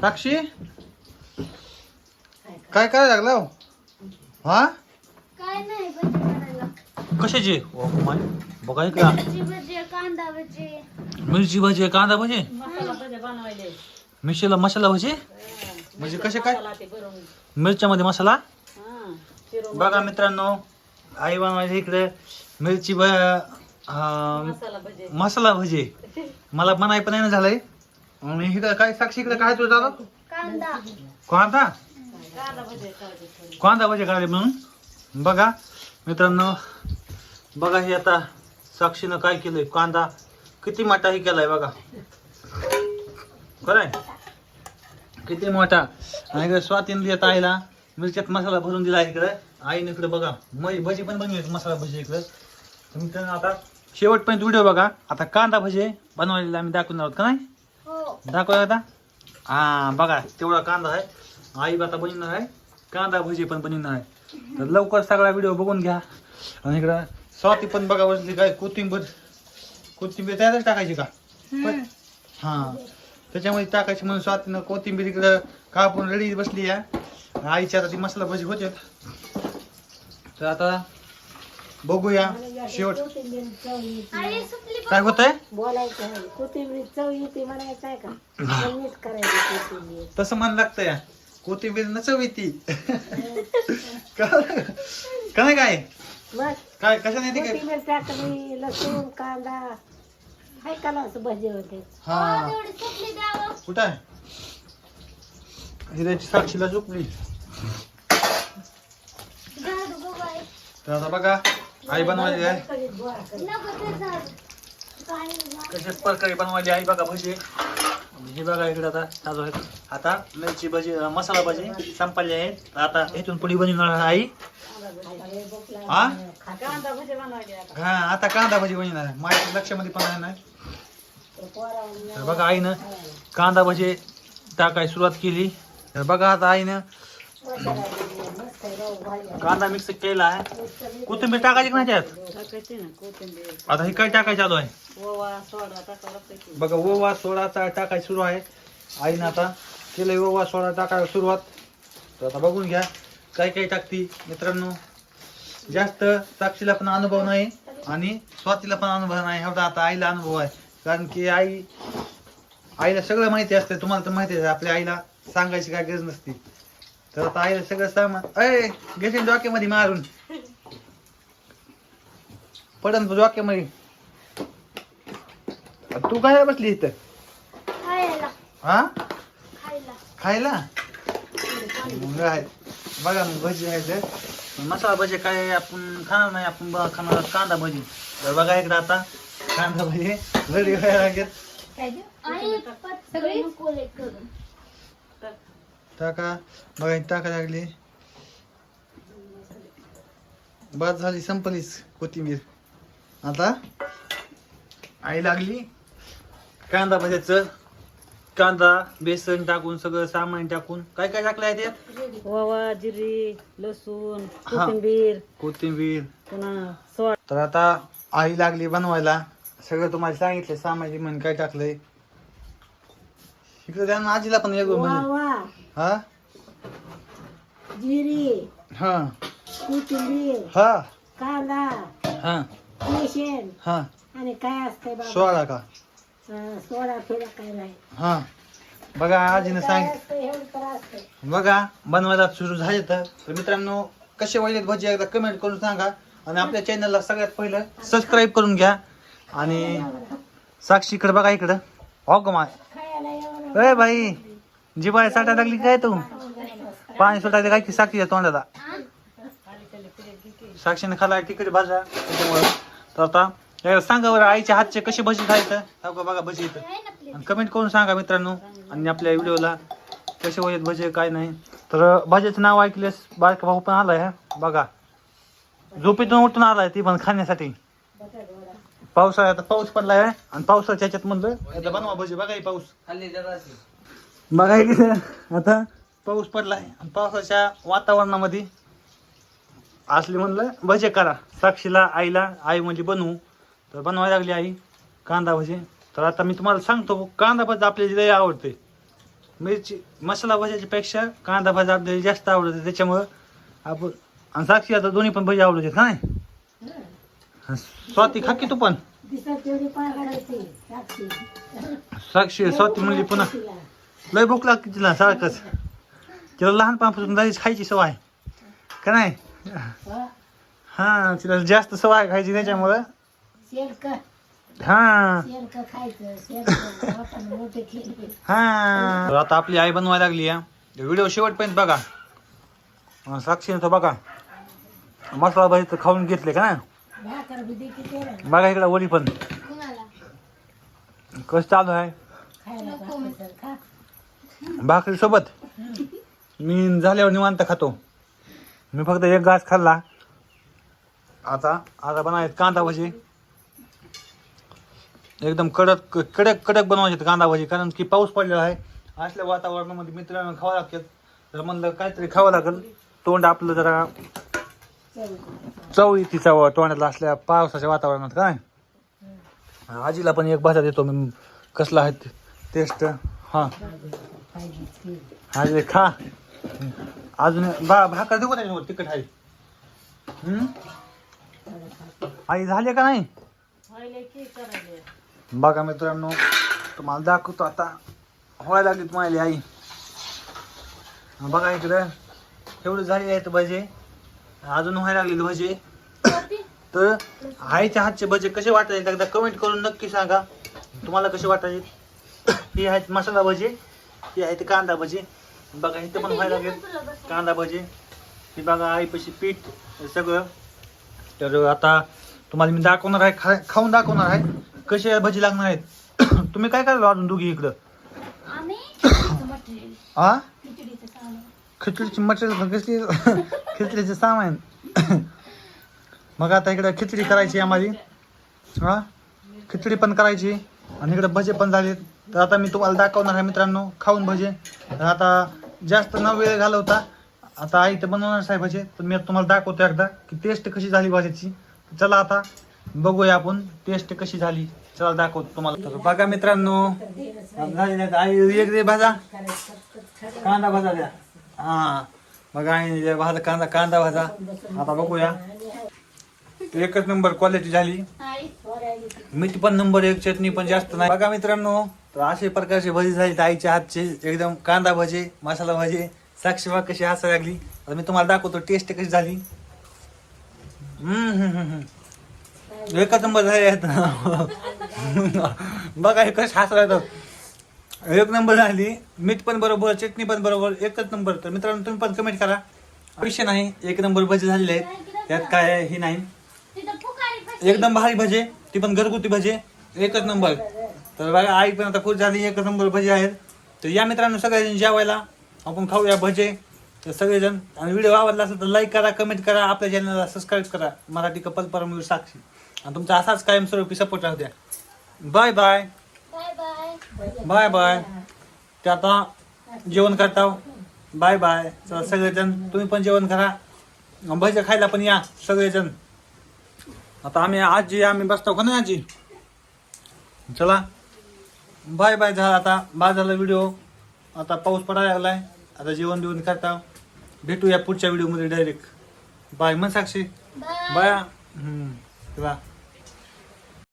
साक्षी? काय लागला हो? हा? काय नाही भजी करायला कशाची? ओ माय बघा इकडं. मिरची भजी कांदा भजी. मिरची भजी कांदा भजी? मसाला भजे बनवायले. मिरचीला मसाला भजी? म्हणजे कसे काय? मसाला ते भरून. मिरच्यामध्ये मसाला? हा चिरून बघा मित्रांनो आई बनवायची इकडे. मिरची भ अं, मसाला भजे. मसाला भजी. मला बनाय पण नाही ना झालंय. आणि इकडं काय साक्षी इकडे काय तुझं दादा कांदा. कांदा? कांदा भजे काढले म्हणून? बघा मित्रांनो बघा हे आता साक्षीनं काय केलंय. कांदा किती मोठा हे केलाय बघा. खरंय? किती मोठा. आणि इकडे स्वातीन देत आईला मिरच्यात मसाला भरून दिला इकडे. आईने इकडे बघा मग भजी पण बनवली मसाला भजी इकडे. तर मित्रांनो आता शेवटपर्यंत व्हिडिओ बघा. आता कांदा भजी बनवलेला आम्ही दाखवणार आहोत का नाही? दाखवा आता हा बघा तेवढा कांदा आहे. आई आता बनवणार आहे. कांदा भजी पण बनवणार आहे. तर लवकर सगळा व्हिडिओ बघून घ्या. आणि इकडं स्वाती पण बघा बसली. काय कोथिंबीर कोथिंबीर त्यातच टाकायची का? हा. त्याच्यामध्ये टाकायची म्हणून स्वातीनं कोथिंबीर इकडं कापून रेडी बसली आहे. आईच्या आता ती मसाला भजी होते तर आता बघूया. शेवट. काय होतंय? बोलायचं आहे कोथिंबीर चव येते म्हणायचं आहे का चवीच करायची कोथिंबीर तसं मन लागतं या कोथिंबीर न चव येते. का? काय मग काय? कशा नाही काय कोथिंबीर टाकली लसूण कांदा हाय का ना असं होते हा. कुठं आहे? हिऱ्याची साक्षीला झोपली. तर आता बघा. आई बनवायची आहे? नको ते झाडू काय नाही. कशाच प्रकारे बनवायची आई बघा भजी. हे बघा इकडे आता चालू आहे आता मिरची भजी मसाला भजी संपले आहेत आता इथून पुढे बनवणार आहे आई. हा? हा आता कांदा भजी बनवणार आहे. माझ्या लक्षामध्ये पण आहे तर बघा आईनं कांदा भजी टाकाय सुरुवात केली. तर बघा आता आईनं कांदा मिक्स केला आहे. कोथिंबीर टाकायची का नाही टाकायचे ना कोथिंबीर. आता हे काय टाकायचं चालू आहे ओवा सोडा बघा ओवा सोडाचा टाकाय सुरू आहे. आईनं आता केलंय ओवा सोडा टाकायला सुरुवात. तर आता बघून घ्या काय काय टाकती मित्रांनो. जास्त साक्षीला पण अनुभव नाही आणि स्वातीला पण अनुभव नाही. एवढा आता आईला अनुभव आहे. कारण की आई आईला सगळं माहिती असतं तुम्हाला तर माहिती आहे आपल्या आईला सांगायची काय गरज नसती. तर आता आईला सगळं सामान अय घेशील डोक्यामध्ये मारून. पडन डोक्यामध्ये. तू काय बसली इथं? खायला. हा? खायला. मग आहे. बघा मग भजी आहे मसाला भजी काय आपण खाणार नाही आपण खाणार कांदा भजी. तर बघा इकडे आता कांदा भजी. रेडी व्हायला लागेल आई सगळी कोले करून टाका. बघा टाका लागली. बाद झाली संपलीच कोथिंबीर. आता आई लागली. कांदा भज्याचं. कांदा बेसन टाकून सगळं सामान टाकून. काय काय टाकलं आहे त्यात? ओवा जिरी लसूण हा. कोथिंबीर. कोथिंबीर. पुन्हा सोडा तर आता आई लागली बनवायला. सगळं तुम्हाला सांगितलं सामाजिक म्हणून काय टाकलंय. इकडे त्यांना आजीला पण एक म्हणजे हा? जिरी हा. कोथिंबीर हा. कांदा हा. बेसन हा. आणि काय असतंय बाबा? सोळा का? हा, सोडा फिरा काय नाही. हा. बघा आजीनं काय असतं बघा बनवायला सुरू झाले तर. तर मित्रांनो कसे वाईलेत भजी एकदा कमेंट करून सांगा. आणि आपल्या चॅनलला सगळ्यात पहिलं सबस्क्राईब करून घ्या. आणि साक्षीकडे बघा इकडं. हो का माय. खायला एवढं ए भाई जिबाय साठा लागली काय तू? पाणी सुटायचं काय की साक्षीच्या तोंडाला? साक्षीने खाला तिकडे भाजा? त्याच्यामुळं. तर आता एकदा सांगा बरं आईच्या हातचे कसे भजी खायचं? का बघा भजी इथं. आणि कमेंट करून सांगा मित्रांनो आणि आपल्या व्हिडिओला कसे वयात भजे काय नाही. तर भाज्याचं नाव ऐकलेस बारका भाऊ पण आलाय बघा. झोपेतून उठून आलाय ती पण खाण्यासाठी. पावसाळा आता पाऊस पडलाय आणि पावसाच्या ह्याच्यात म्हणलं बनवा भजी बघा पाऊस. पाऊस बघा इकडे आता पाऊस पडलाय. आणि पावसाच्या वातावरणामध्ये असली म्हणलं भजे करा. साक्षीला आईला आई म्हणजे बनवू. तर बनवायला लागली आई कांदा भजी. तर आता मी तुम्हाला सांगतो कांदा भजी आपल्याला लय आवडते. मिरची मसाला भज्याच्या पेक्षा कांदा भाजी आपल्याला जास्त आवडते. त्याच्यामुळं आपण आणि साक्षी आता दोन्ही पण भजी आवडते का नाही. स्वाती खा की तू पण. साक्षी. साक्षी स्वाती म्हणजे पुन्हा. लय भूक लागते तिला सारखंच. तिला लहानपणापासून दहीच खायची सवय. का नाही? हं. तिला जास्त सवय खायची त्याच्यामुळं. हा. हा. तर आता आपली आई बनवायला लागली या व्हिडिओ शेवटपर्यंत बघा. साक्षीने तो बघा. मसाला भाजी तर खाऊन घेतले का ना तेरा बघा इकडे वडी पण. कसं चालू आहे? खायला भाकरी सोबत मी झाल्यावर निवांत खातो. मी फक्त एक घास खाल्ला. आता आता बनवायचे कांदा भजी. एकदम कडक कडक कडक बनवायचे कांदा भजी कारण की पाऊस पडलेला आहे. असल्या वातावरणामध्ये मित्रांनो खावं लागतात तर म्हणलं काहीतरी खावं लागेल. तोंड आपलं जरा चव येते चव तोंडाला असल्या पावसाच्या वातावरणात काय? आजीला पण एक भाषा देतो. मी कसला आहे टेस्ट. हां. हाय अरे खा. अजून बा भाकर देऊ का त्याच्यावर तिखट आहे. आई झाले का नाही? बघा मित्रांनो तुम्हाला दाखवतो आता. व्हायला लागली तुम्हाला आई. बघा इकडं. एवढं झाले आहेत भजे. अजून व्हायला लागले भजे. तर आईच्या हातचे भजे कसे वाटायचे? एकदा कमेंट करून नक्की सांगा. तुम्हाला कसे वाटायचे? हे आहेत मसाला भजे. ही आहेत कांदा भजे. बघा इथं पण व्हायला लागेल. कांदा भजे. ही बघा आईपाशी पीठ हे सगळं. तर आता तुम्हाला मी दाखवणार आहे खा खाऊन दाखवणार आहे कसे भजी लागणार आहेत. तुम्ही काय करायला अजून दोघी इकडं? हा खिचडीचं मटेरियल कसली? खिचडीचे सामान. मग आता इकडे खिचडी करायची आम्हाला. हा खिचडी पण करायची. आणि इकडे भजे पण झाले तर आता मी तुम्हाला दाखवणार आहे मित्रांनो खाऊन भजे. तर आता जास्त न वेळ घालवता आता आई तर बनवणार साहेब भजे. तर मी तुम्हाला दाखवतो एकदा की टेस्ट कशी झाली भाजीची चला आता बघूया आपण टेस्ट कशी झाली. चला दाखवतो तुम्हाला. तर बघा मित्रांनो आई एक दे भाजा. कांदा भाजा द्या. हा बघा आई भाजा कांदा कांदा भाजा. आता बघूया. एकच नंबर क्वालिटी झाली. मीठ पण नंबर एक चटणी पण जास्त नाही. बघा मित्रांनो तर असे प्रकारचे भजी झाली आईच्या हातचे एकदम कांदा भजे मसाला भजे साक्षी बा कशी हसायला लागली. आता मी तुम्हाला दाखवतो टेस्ट कशी झाली. हम्म, एकच नंबर झाले आहेत बघा हे कसं हसायला येतं. एक नंबर झाली मीठ पण बरोबर चटणी पण बरोबर एकच नंबर तर मित्रांनो तुम्ही पण कमेंट करा. विषय नाही एक नंबर भजे झालेले आहेत. त्यात काय हे नाही. एकदम भारी भजे ती पण घरगुती भजे एकच नंबर तर बघा आई पण आता खुश झाली एकच नंबर भजे आहेत. तर या मित्रांनो सगळेजण जेवायला. आपण खाऊया भजे. तर सगळेजण आणि व्हिडिओ आवडला असेल तर लाईक करा कमेंट करा आपल्या चॅनलला सबस्क्राईब करा. मराठी कपल परमवीर साक्षी. आणि तुमचा असाच कायमस्वरूपी सपोर्ट राहू द्या. Bye bye bye bye bye bye ते आता जेवण करता. बाय बाय सगळेजण तुम्ही पण जेवण करा. भजे खायला पण या सगळेजण. आता आम्ही आजी आम्ही बसतो का नाही आजी? चला. बाय बाय झाला आता बाय झाला व्हिडिओ आता पाऊस पडायला लागलाय. आता जेवण बिवण करता. भेटूया पुढच्या व्हिडिओमध्ये डायरेक्ट बाय मन साक्षी. बाय. चला.